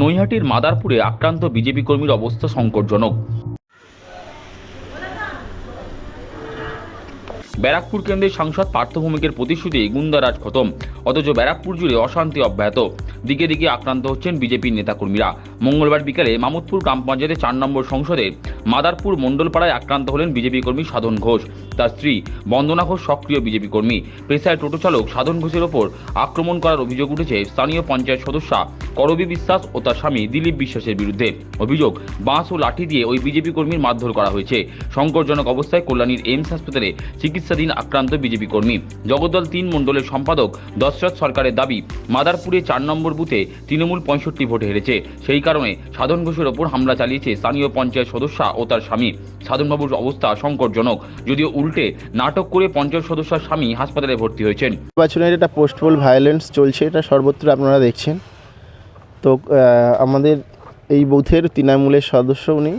নৈহাটির মাদারপুরে আক্রান্ত বিজেপি কর্মীর অবস্থা সংকটজনক। ব্যারাকপুর কেন্দ্রের সাংসদ পার্থভূমিকের প্রতিশ্রুতি গুন্দারাজ খতম। অথচ ব্যারাকপুর জুড়ে অশান্তি অব্যাহত। দিকে দিকে আক্রান্ত হচ্ছেন বিজেপির নেতাকর্মীরা। মঙ্গলবার বিকালে মামুদপুর গ্রাম পঞ্চায়েতের চার নম্বর সংসদে মাদারপুর মণ্ডলপাড়ায় আক্রান্ত হলেন বিজেপি কর্মী সাধন ঘোষ। তার স্ত্রী বন্দনা ঘোষ সক্রিয় বিজেপি কর্মী। পেশায় টোটো চালক সাধন ঘোষের ওপর আক্রমণ করার অভিযোগ উঠেছে স্থানীয় পঞ্চায়েত সদস্যা করবী বিশ্বাস ও তার স্বামী দিলীপ বিশ্বাসের বিরুদ্ধে। অভিযোগ, বাঁশ ও লাঠি দিয়ে ওই বিজেপি কর্মীর মারধর করা হয়েছে। সংকটজনক অবস্থায় কল্যাণীর এইমস হাসপাতালে চিকিৎসাধীন আক্রান্ত বিজেপি কর্মী। জগদ্দল তিন মণ্ডলের সম্পাদক দশরথ সরকারের দাবি, মাদারপুরে চার নম্বর বুথে তৃণমূল পঁয়ষট্টি ভোটে হেরেছে। সেই কারণে সাধন ঘোষের ওপর হামলা চালিয়েছে স্থানীয় পঞ্চায়েত সদস্যা ও তার স্বামী। সাধনবাবুর অবস্থা সংকটজনক, যদিও উল্টে নাটক করে পঞ্চায়েত সদস্যার স্বামী হাসপাতালে ভর্তি হয়েছেন। নির্বাচনের এটা পোস্টপোল ভায়োলেন্স চলছে, এটা সর্বত্র আপনারা দেখছেন। তো আমাদের এই বুথের তৃণমূলের সদস্য উনি,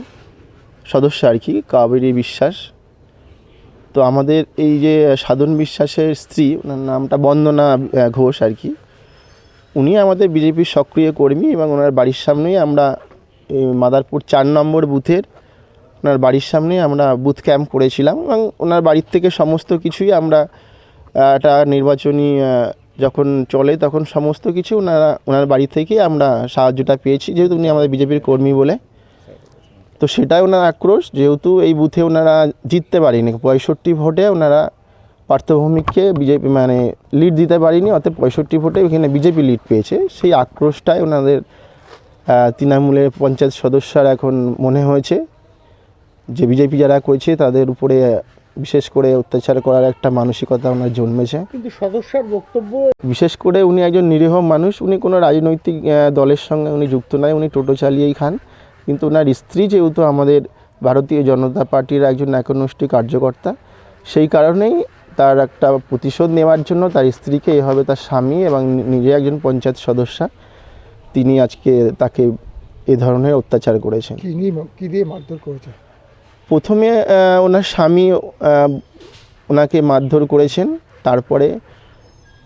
সদস্য আর কি, কাবেরী বিশ্বাস। তো আমাদের এই যে সাধন বিশ্বাসের স্ত্রী, ওনার নামটা বন্দনা ঘোষ আর কি উনি আমাদের বিজেপির সক্রিয় কর্মী এবং ওনার বাড়ির সামনেই আমরা মাদারপুর চার নম্বর বুথের ওনার বাড়ির সামনেই আমরা বুথ ক্যাম্প করেছিলাম এবং ওনার বাড়ির থেকে সমস্ত কিছুই আমরা একটা নির্বাচনী যখন চলে তখন সমস্ত কিছু ওনারা, ওনার বাড়ি থেকেই আমরা সাহায্যটা পেয়েছি, যেহেতু উনি আমাদের বিজেপির কর্মী বলে। তো সেটাই ওনার আক্রোশ, যেহেতু এই বুথে ওনারা জিততে পারেনি, পঁয়ষট্টি ভোটে ওনারা পার্থভূমিককে বিজেপি মানে লিড দিতে পারিনি অর্থাৎ পঁয়ষট্টি ভোটে এখানে বিজেপি লিড পেয়েছে। সেই আক্রোশটাই ওনাদের তৃণমূলের পঞ্চায়েত সদস্যর এখন মনে হয়েছে যে বিজেপি যারা করেছে তাদের উপরে বিশেষ করে অত্যাচার করার একটা মানসিকতা ওনার জন্মেছে। কিন্তু সদস্যর বক্তব্য বিশেষ করে উনি একজন নিরীহ মানুষ উনি কোনো রাজনৈতিক দলের সঙ্গে উনি যুক্ত নয় উনি টোটো চালিয়েই খান। কিন্তু ওনার স্ত্রী যেহেতু আমাদের ভারতীয় জনতা পার্টির একজন একনষ্টি কার্যকর্তা সেই কারণেই তার একটা প্রতিশোধ নেওয়ার জন্য তার স্ত্রীকে এভাবে তার স্বামী এবং নিজে একজন পঞ্চায়েত সদস্যা। তিনি আজকে তাকে এ ধরনের অত্যাচার করেছেন। কি দিয়ে মারধর করেছে? প্রথমে ওনার স্বামী ওনাকে মারধর করেছেন। তারপরে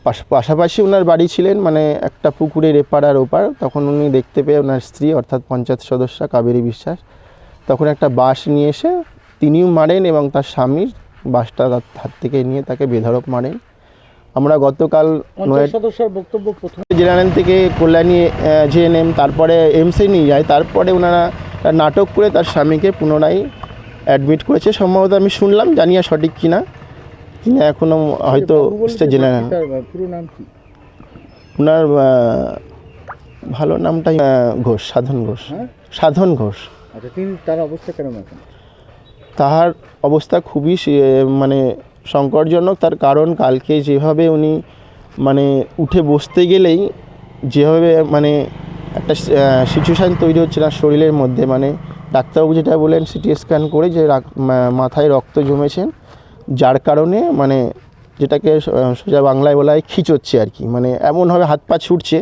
পাশ- পাশাপাশি ওনার বাড়ি ছিলেন মানে একটা পুকুরের এপার আর ওপার। তখন উনি দেখতে পেয়ে ওনার স্ত্রী অর্থাৎ পঞ্চায়েত সদস্য কাবেরী বিশ্বাস তখন একটা বাঁশ নিয়ে এসে তিনিও মারেন এবং তার স্বামীর বাঁশটা তার হাত থেকে নিয়ে তাকে বেধড়ক মারেন আমরা গতকাল সদস্যর বক্তব্য প্রথম জেনারেল থেকে কল্যাণী জেএনএম তারপরে এমসি নিয়ে যায়। তারপরে ওনারা নাটক করে তার স্বামীকে পুনরায় অ্যাডমিট করেছে। সম্ভবত আমি শুনলাম জানি না সঠিক কিনা। তিনি এখনও হয়তো পুরো নাম কি? ওনার ভালো নামটাই ঘোষ সাধন ঘোষ। হ্যাঁ? সাধন ঘোষ। আচ্ছা তিনি তার অবস্থা কেমন এখন? তাহার অবস্থা খুবই মানে সংকটজনক। তার কারণ কালকে যেভাবে উনি মানে উঠে বসতে গেলেই, যেভাবে মানে একটা সিচুয়েশান তৈরি হচ্ছে না শরীরের মধ্যে। মানে ডাক্তারবাবু যেটা বলেন সিটি স্ক্যান করে যে মাথায় রক্ত জমেছেন, যার কারণে মানে যেটাকে সোজা বাংলায় বলা হয়, খিচোচ্ছে আর কি। মানে এমনভাবে হাত পা ছুটছে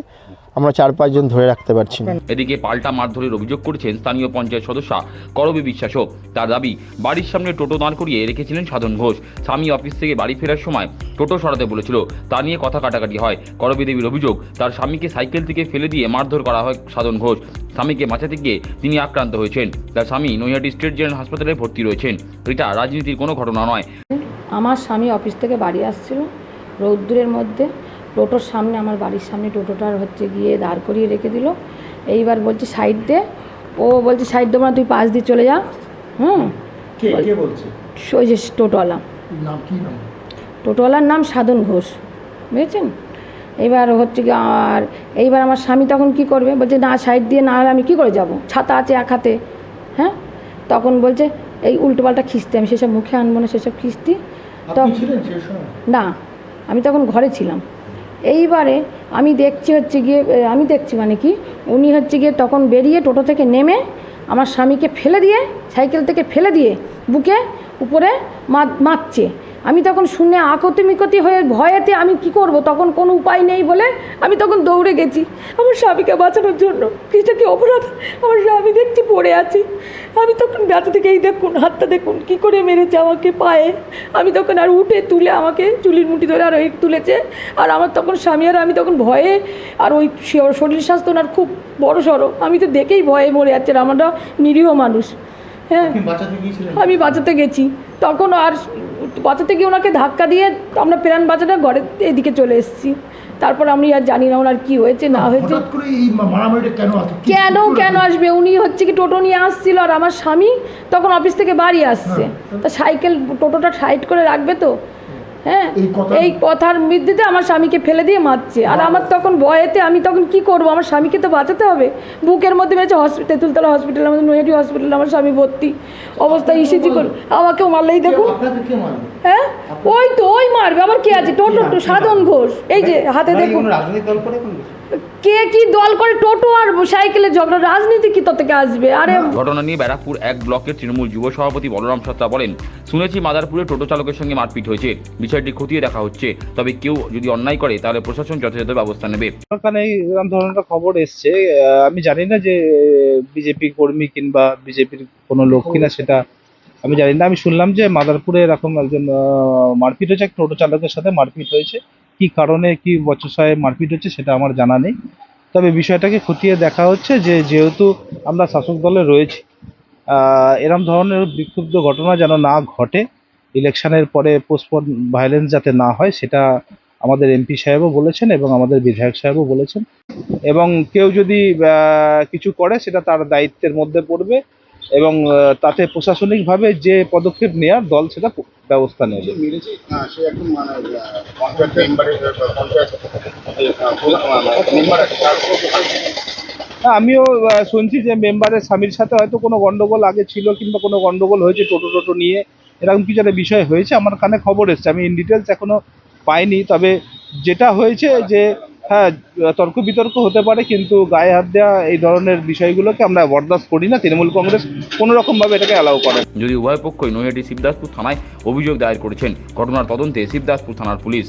আমরা চার পাঁচজন ধরে রাখতে পারছি না। এদিকে পাল্টা মারধরের অভিযোগ করেছেন স্থানীয় পঞ্চায়েত সদস্যা করবী বিশ্বাসও। তার দাবি বাড়ির সামনে টোটো দাঁড় করিয়ে রেখেছিলেন সাধন ঘোষ। স্বামী অফিস থেকে বাড়ি ফেরার সময় টোটো সরাতে বলেছিল তা নিয়ে কথা কাটাকাটি হয়। করবী দেবীর অভিযোগ তার স্বামীকে সাইকেল থেকে ফেলে দিয়ে মারধর করা হয় সাধন ঘোষ। স্বামীকে বাঁচাতে গিয়ে তিনি আক্রান্ত হয়েছেন। তার স্বামী নৈহাটি স্টেট জেনারেল হাসপাতালে ভর্তি রয়েছেন। এটা রাজনীতির কোনো ঘটনা নয়। আমার স্বামী অফিস থেকে বাড়ি আসছিল রৌদ্রের মধ্যে। টোটোর সামনে আমার বাড়ির সামনে টোটোটার হচ্ছে গিয়ে দাঁড় করিয়ে রেখে দিল। এইবার বলছি সাইড দে। ও বলছে সাইড দেবো না তুই পাশ দিয়ে চলে যা। হুম? ওই যে টোটোওয়ালা। টোটোওয়ালার নাম সাধন ঘোষ। বুঝেছেন? এইবার হচ্ছে কি আর এইবার আমার স্বামী তখন কি করবে? বলছে না সাইড দিয়ে না হলে আমি কী করে যাব? ছাতা আছে এক হাতে। হ্যাঁ? তখন বলছে এই উল্টোপাল্টা খিস্তি আমি সেসব মুখে আনব না সেসব খিস্তি। সময়? না আমি তখন ঘরে ছিলাম। এইবারে আমি দেখছি হচ্ছে গিয়ে আমি দেখছি মানে কি, উনি হচ্ছে গিয়ে তখন বেরিয়ে টোটো থেকে নেমে আমার স্বামীকে ফেলে দিয়ে, সাইকেল থেকে ফেলে দিয়ে বুকে উপরে মারছে। আমি তখন শুনে আকতি মিকতি হয়ে ভয়েতে আমি কি করব? তখন কোনো উপায় নেই বলে আমি তখন দৌড়ে গেছি। আমার স্বামীকে বাঁচানোর জন্য। কিছুটা কি অপরাধ। আমার স্বামী দেখছি পড়ে আছি। আমি তখন ব্যথা থেকে এই দেখুন হাতটা দেখুন কি করে মেরেছে আমাকে পায়ে। আমি তখন আর উঠে তুলে আমাকে চুলির মুঠি ধরে আর ওই তুলেছে। আর আমার তখন স্বামী আর আমি তখন ভয়ে আর ওই শরীর স্বাস্থ্য ওনার খুব বড় সড়ো আমি তো দেখেই ভয়ে মরে যাচ্ছে আমরা নিরীহ মানুষ। হ্যাঁ। আমি বাঁচাতে গেছি। তখন আর বাঁচাতে গিয়ে ওনাকে ধাক্কা দিয়ে আমরা প্রাণ বাঁচাটা ঘরের এদিকে চলে এসেছি। তারপর আমি আর জানি না ওনার কি হয়েছে না হয়েছে। কেন কেন? আসবে? উনি হচ্ছে কি টোটো নিয়ে আসছিল আর আমার স্বামী তখন অফিস থেকে বাড়ি আসছে। তা সাইকেল টোটোটা সাইড করে রাখবে তো? হ্যাঁ এই কথার বৃদ্ধিতে আমার স্বামীকে ফেলে দিয়ে মারছে। আর আমার তখন ভয়েতে আমি তখন কি করব? আমার স্বামীকে তো বাঁচাতে হবে। বুকের মধ্যে মেরেছে হসপিটাল তেতুলতলা হসপিটাল আমাদের নৈহাটি হসপিটাল আমার স্বামী ভর্তি। অবস্থা ইসিজি করে আমাকেও মারলেই দেখুন। হ্যাঁ? ওই তো ওই মারবে। আবার কে আছে? টোটো সাধন ঘোষ। এই যে হাতে দেখুন। কে কি দল করে টোটো আর সাইকেলে ঝগড়া? রাজনীতি কি তো থেকে আসবে? আরে ঘটনা নিয়ে ব্যারাকপুর এক ব্লকের তৃণমূল যুব সভাপতি বলরাম সত্তা বলেন শুনেছি মাদারপুরে টোটো চালকের সঙ্গে মারপিট হয়েছে। বিষয়টি খতিয়ে দেখা হচ্ছে। তবে কেউ যদি অন্যায় করে তাহলে প্রশাসন যথাযথ ব্যবস্থা নেবে। ওখানে এরকম ধরনের খবর এসছে। আমি জানি না যে বিজেপি কর্মী কিংবা বিজেপির কোনো লোক কিনা সেটা আমি জানি না। আমি শুনলাম যে মাদারপুরে এরকম একজন আহ, মারপিট হয়েছে এক টোটো চালকের সাথে মারপিট হয়েছে। কি কারণে, কি বচসায় মারপিট হচ্ছে সেটা আমার জানা নেই। তবে বিষয়টাকে খতিয়ে দেখা হচ্ছে যে, যেহেতু আমরা শাসক দলে রয়েছি এরম ধরনের বিক্ষুব্ধ ঘটনা যেন না ঘটে, ইলেকশনের পরে পোস্টপন ভায়োলেন্স যাতে না হয়, সেটা আমাদের এমপি সাহেবও বলেছেন এবং আমাদের বিধায়ক সাহেবও বলেছেন। এবং কেউ যদি কিছু করে, সেটা তার দায়িত্বের মধ্যে পড়বে এবং তাতে প্রশাসনিকভাবে যে পদক্ষেপ নেওয়ার দল, সেটা ব্যবস্থা নেবে। আমিও শুনছি যে মেম্বারের স্বামীর সাথে হয়তো কোনো গন্ডগোল আগে ছিল কিংবা কোনো গন্ডগোল হয়েছে টোটো টোটো নিয়ে। এরকম কিছু একটা বিষয় হয়েছে আমার কানে খবর এসছে। আমি ইন ডিটেলস এখনও পাইনি তবে যেটা হয়েছে যে হ্যাঁ তর্ক বিতর্ক হতে পারে, কিন্তু গায়ে হাত দেওয়া এই ধরনের বিষয়গুলোকে আমরা বরদাস্ত করি না। তৃণমূল কংগ্রেস কোনো রকমভাবে এটাকে অ্যালাউ করে যদি উভয় পক্ষই নৈহাটি শিবদাসপুর থানায় অভিযোগ দায়ের করেছেন। ঘটনার তদন্তে শিবদাসপুর থানার পুলিশ।